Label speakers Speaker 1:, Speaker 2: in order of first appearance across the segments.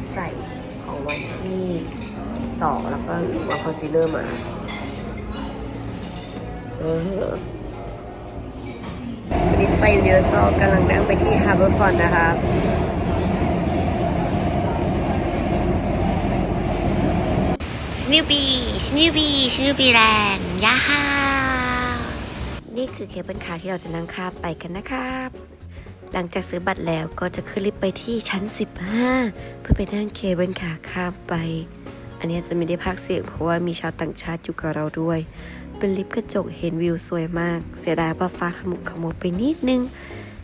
Speaker 1: ดใสของวันที่สองแล้วก็มาคอนซีลเลอร์มาเออวันนี้จะไปยูนิเวอร์แซลกำลังนั่งไปที่ฮาร์เบอร์ฟอนนะครับ
Speaker 2: สโนปี้สโนปี้สโนปี้แลนด์ยาฮ่า
Speaker 1: นี่คือเคเบิลคาร์ที่เราจะนั่งข้ามไปกันนะครับ หลังจากซื้อบัตรแล้วก็จะขึ้นลิฟต์ไปที่ชั้น 15 เพื่อไปนั่งเคเบิลคาร์ข้ามไป อันนี้จะไม่ได้พักเสียงเพราะว่ามีชาวต่างชาติอยู่กับเราด้วย เป็นลิฟต์กระจกเห็นวิวสวยมาก เสียดายว่าฟ้าขมุกขมัวไปนิดนึง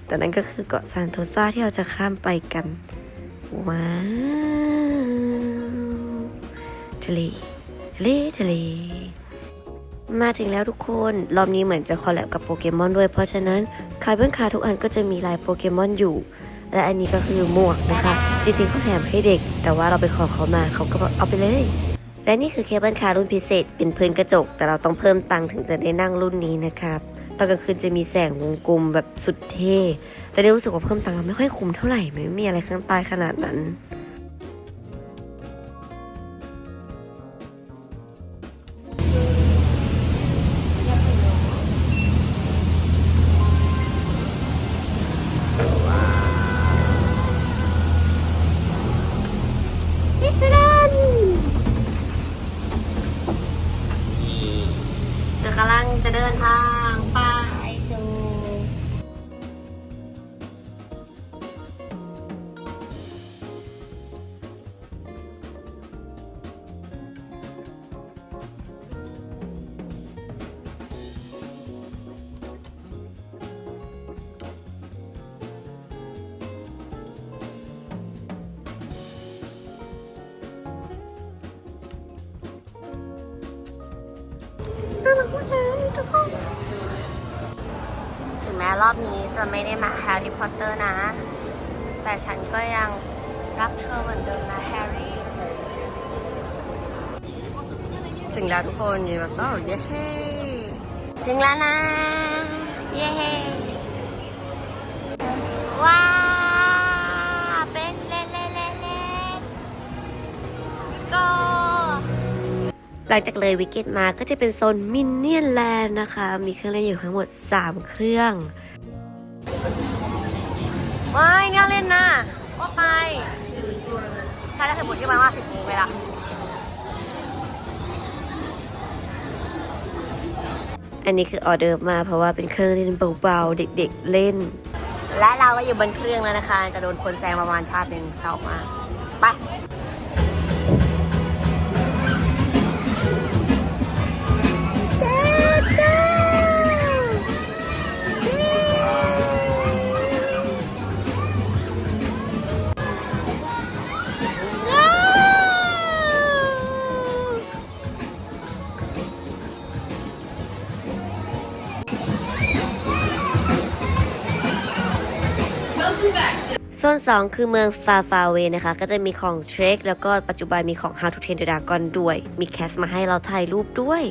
Speaker 1: แต่นั่นก็คือเกาะซานโตซาที่เราจะข้ามไปกัน ว้าวทะเลทะเลทะเล มาถึงแล้วทุกคน รอบนี้เหมือนจะคอลแลบกับโปเกมอนด้วย เพราะฉะนั้นคาร์บอนคาทุกอันก็จะมีลายโปเกมอนอยู่ และอันนี้ก็คือหมวกนะคะ จริงๆเขาแถมให้เด็ก แต่ว่าเราไปขอเขามาเขาก็เอาไปเลย และนี่คือเคเบิลคาร์รุ่นพิเศษ เป็นพื้นกระจก แต่เราต้องเพิ่มตังค์ถึงจะได้นั่งรุ่นนี้นะครับ ตอนกลางคืนจะมีแสงวงกลมแบบสุดเท่ แต่ได้รู้สึกว่าเพิ่มตังค์เราไม่ค่อยคุ้มเท่าไหร่ไม่มีอะไรข้างใต้ขนาดนั้น
Speaker 2: ดิ
Speaker 1: นทาง
Speaker 2: ถึงแม้รอบนี้จะไม่ได้มาแฮร์รี่พอตเตอร์นะ แต่ฉันก็ยังรักเธอเหมือนเดิมนะแฮร์รี่
Speaker 1: ถึงแล้วทุกคนยูนิเวอร์แซลเย้
Speaker 2: ถึงแล้วนะ เย้
Speaker 1: หลังจากเลยวิกเก็ตมาก็จะเป็นโซนมินเนี่ยนแลนด์นะคะ มีเครื่องเล่นอยู่ทั้งหมด 3 เครื่อง
Speaker 2: ไม่เนี่ยเล่นนะว่าไป ใช่แล้วเคยบ่นที่มาว่าสิบโมงเวลา
Speaker 1: อันนี้คือออเดอร์ฟมาเพราะว่าเป็นเครื่องเล่นเบาๆ เด็กๆเล่น
Speaker 2: และเราก็อยู่บนเครื่องแล้วนะคะ จะโดนคนแซงประมาณชาติหนึ่งเศร้ามากไป
Speaker 1: โซน2 คือเมืองฟาฟาเวนะคะ ก็จะมีของเทรคแล้วก็ปัจจุบันมีของ How to Train the Dragon ด้วย มีแคสมาให้เราถ่ายรูปด้วย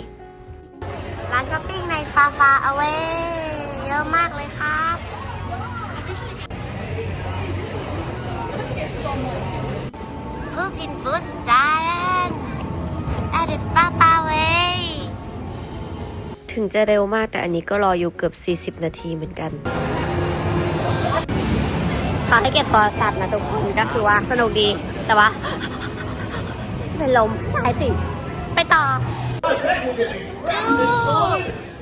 Speaker 2: ร้านช้อปปิ้งในฟาฟาเอาไว้เยอะมากเลยครับฟูจินฟูจิจานแอดฟาฟาเว
Speaker 1: ถึงจะเร็วมากแต่อันนี้ก็รออยู่เกือบ 40 นาทีเหมือนกัน
Speaker 2: ขอให้เก็บโทรศัพท์นะทุกคนก็คือว่าสนุกดีแต่ว่า เป็นลมหายติดไปต่อ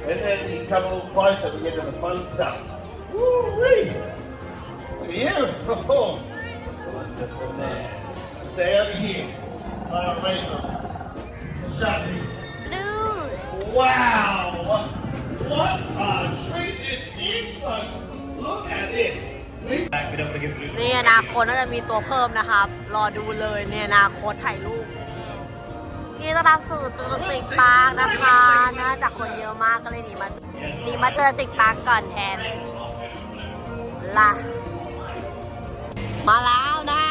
Speaker 3: And then you come a little closer, we get to the fun stuff. Woo-wee! Look at you! Oh, wonderful man. Stay over here. Far away from Shotzi.
Speaker 2: ลู
Speaker 3: Wow! What a treat this is, folks! Look at this. We back it up again.
Speaker 2: ในอนาคตน่าจะมีตัวเพิ่มนะครับ รอดูเลยในอนาคตถ่ายรูปนี่นี่ต้อนรับสู่จูราสิกพาร์คนะคะน่าจากคนเยอะมากก็เลยหนีมาหนีมาจูราสิกพาร์คก่อนแทนล่ะ มาแล้วนะ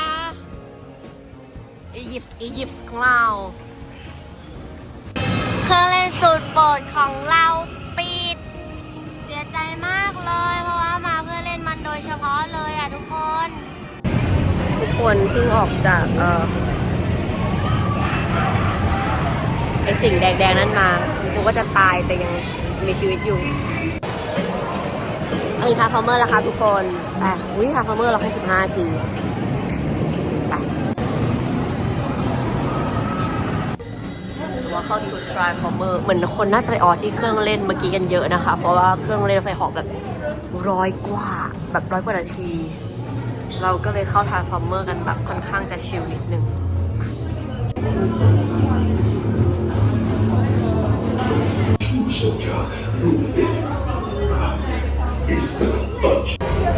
Speaker 2: อียิปต์อียิปต์ของเราเครื่องเล่นสุดโปรดของเราปิด เสียใจมากเลย คนเพิ่งออกจากไอสิ่งแดงๆนั้นมาคุณก็จะตายแต่ยังมีชีวิตอยู่อันนี้ทาร์ฟอร์เมอร์แล้วครับทุกคนไปอุ้ยทาร์ฟอร์เมอร์เราแค่สิบห้าทีไปว่าเข้าสู่ Transformer เหมือนคนน่าจะไปออที่เครื่องเล่นเมื่อกี้กันเยอะนะคะ เพราะว่าเครื่องเล่นไฟหอกแบบร้อยกว่า แบบร้อยกว่านาที เราก็เลยเข้า Transformer กันแบบค่อนข้างจะชิลนิดนึง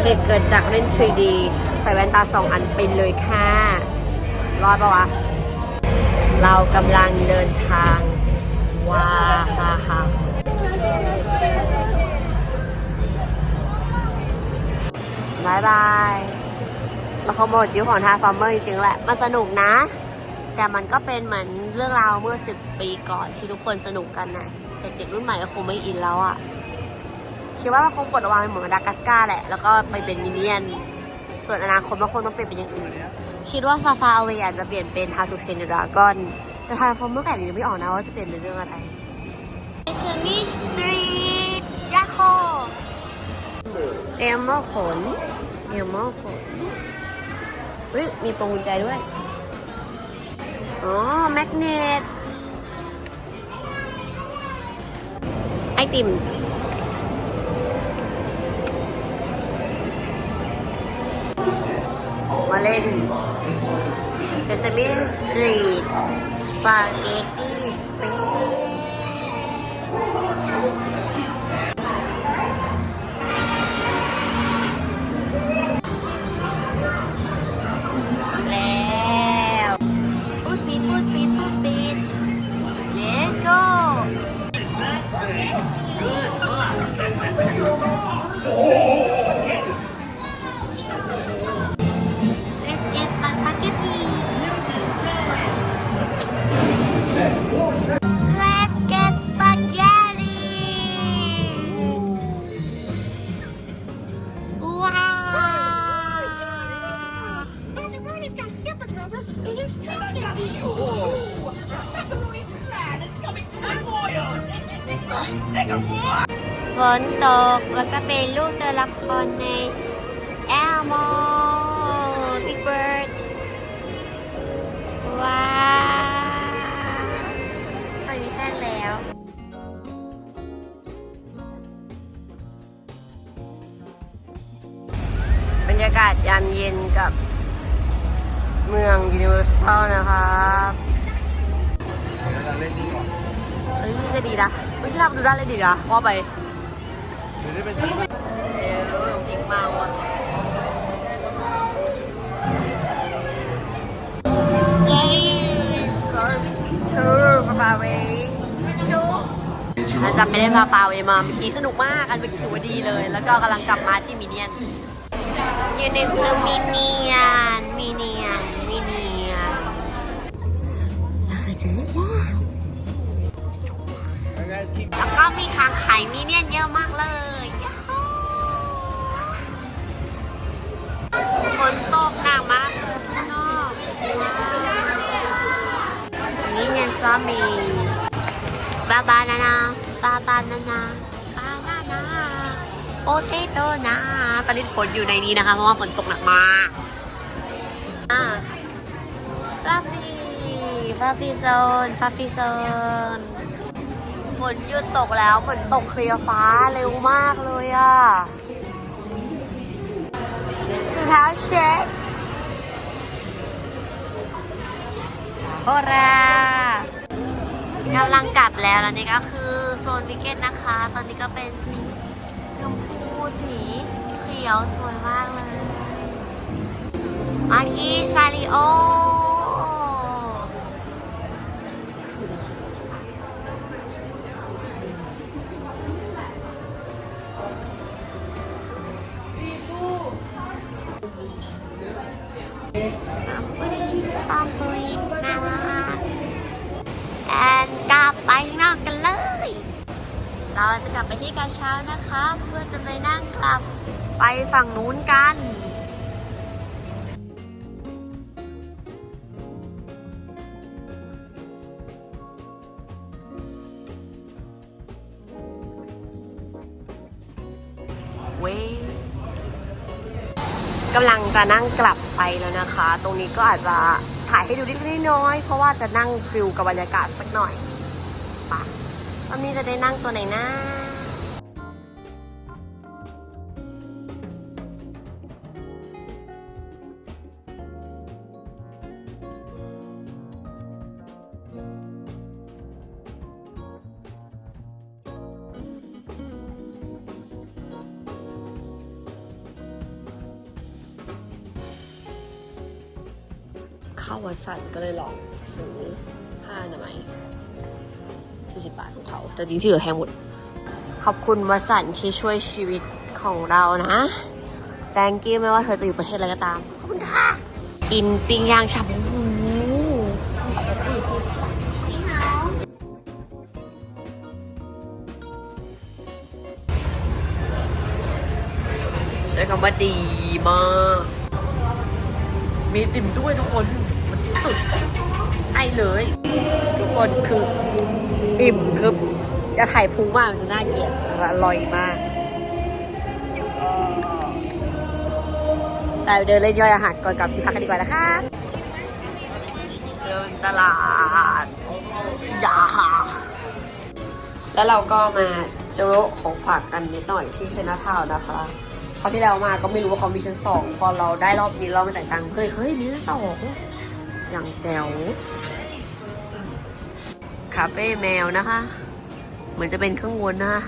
Speaker 2: เหตุเกิดจากเล่น 3D ใส่แว่นตาสองอันไปเลยค่ะ รอดปะวะ เรากำลังเดินทาง ว้าฮ่าฮ่าบายบาย เราขโมยยุคของทาฟาร์เมอร์จริงๆแหละ มันสนุกนะ แต่มันก็เป็นเหมือนเรื่องราวเมื่อ10ปีก่อนที่ทุกคนสนุกกันนะแต่เด็กรุ่นใหม่ก็คงไม่อินแล้วอะคิดว่ามันคงปลดวางเป็นเหมือนมาดากัสการ์แหละ แล้วก็ไปเป็นมินเนียน ส่วนอนาคตมันคงต้องเปลี่ยนเป็นอย่างอื่น คิดว่าฟาฟาเอาเวอาจจะเปลี่ยนเป็น How to Train Your Dragon แต่ทาฟอร์เมอร์แอบยังไม่ออกนะว่าจะเปลี่ยนเป็นเรื่องอะไร Sesame Street ยาโคเอมเมอร์ขนเอมเมอร์ขน เฮ้ย มีปงกุญแจด้วย อ๋อ แมกเนต ไอติม มาเล่นเซซามิสตรีทสปาเกตตี้ รูปตัวละครในแอลโมบิ๊กเบิร์ดว้าวตอนนี้แป้งแล้ว บรรยากาศยามเย็นกับเมืองยูนิเวอร์แซลนะครับเฮ้ยนี่ก็ดีนะไม่ใช่ทำดูได้เลยดีนะว่าไป เดี๋ยวพิงเมาอะเย้ก็เธอปาปาเวจุ๊บอาจจะไม่ได้พาปาเวมาเมื่อกี้สนุกมากอันเมื่อกี้ถือว่าดีเลย แล้วก็กำลังกลับมาที่มิเนียนอยู่ในเครื่องมิเนียนมิเนียนมิเนียนเราจะเล่นแล้วแล้วก็มีคางไข่มีเนี่ยนเยอะมากเลยาวนี่เนี่ยซอมมีบาบานานาบาบานานาบานานาโปเตโตนาตอนนี้ฝนอยู่ในนี้นะคะ เพราะว่าฝนตกหนักมากอ่าฟาฟี่ฟาฟี่โซนฟาฟี่โซนฝนหยุดตกแล้วฝนตกเคลียร์ฟ้าเร็วมากเลยอะถุงเท้าเช็ค โครากำลังกลับแล้วแล้วนี่ก็คือโซนวิกเก็ตนะคะ ตอนนี้ก็เป็นสีชมพูสีเขียวสวยมากเลย มาที่ซาริโอ กันเช้านะคะเพื่อจะไปนั่งกลับไปฝั่งนู้นกันเว้ยกำลังจะนั่งกลับไปแล้วนะคะ ตรงนี้ก็อาจจะถ่ายให้ดูเล็กน้อยเพราะว่าจะนั่งฟิลกับบรรยากาศสักหน่อยปะวันนี้จะได้นั่งตัวไหนนะ เข้าวัดสันก็เลยลองซื้อผ้าอนามัย40 บาทของเขา แต่จริงที่เหลือแพงหมด ขอบคุณวัดสันที่ช่วยชีวิตของเรานะ thank you ไม่ว่าเธอจะอยู่ประเทศอะไรก็ตาม ขอบคุณค่ะ กินปิ้งย่างชาบูใช้คำว่าดีมาก มีติ่มด้วยทุกคน สุดไอเลย ทุกคนคืออิ่มคือจะถ่ายพุงมากมันจะน่าเกลียดแต่อร่อยมากแต่เดินเล่นย่อยอาหารก่อนกลับที่พักกันดีกว่านะคะเดินตลาดยาแล้วเราก็มาเจอของฝากกันนิดหน่อยที่ชนะทาวน์นะคะเขาวที่แล้วมาก็ไม่รู้ว่าเขามีชั้นสองพอเราได้รอบนี้เรามาจ่ายตังค์เฮ้ยเฮ้ยมีชั้นสอง อย่างแจ๋วคาเฟ่แมวนะคะ เหมือนจะเป็นข้างบนนะคะ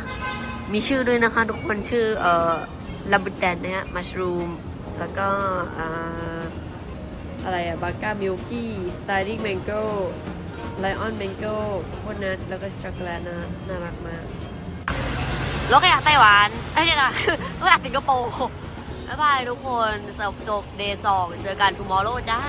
Speaker 2: มีชื่อด้วยนะคะ ทุกคนชื่อเอ่อลาบูแตนนะฮะมัชรูมแล้วก็ออะไรอะบาก้ามิลกี้สไตลิ่งแมงโก้ไลออนแมงโก้โคนัทแล้วก็ช็อกโกแลตนะน่ารักมากโลกขยะไต้หวันเอ้ยเดี๋ยวก่อนโลกขยะสิงคโปร์บ๊ายบายทุกคนสำหรับจบเดย์สองเจอกันทูมอร์โลจ้า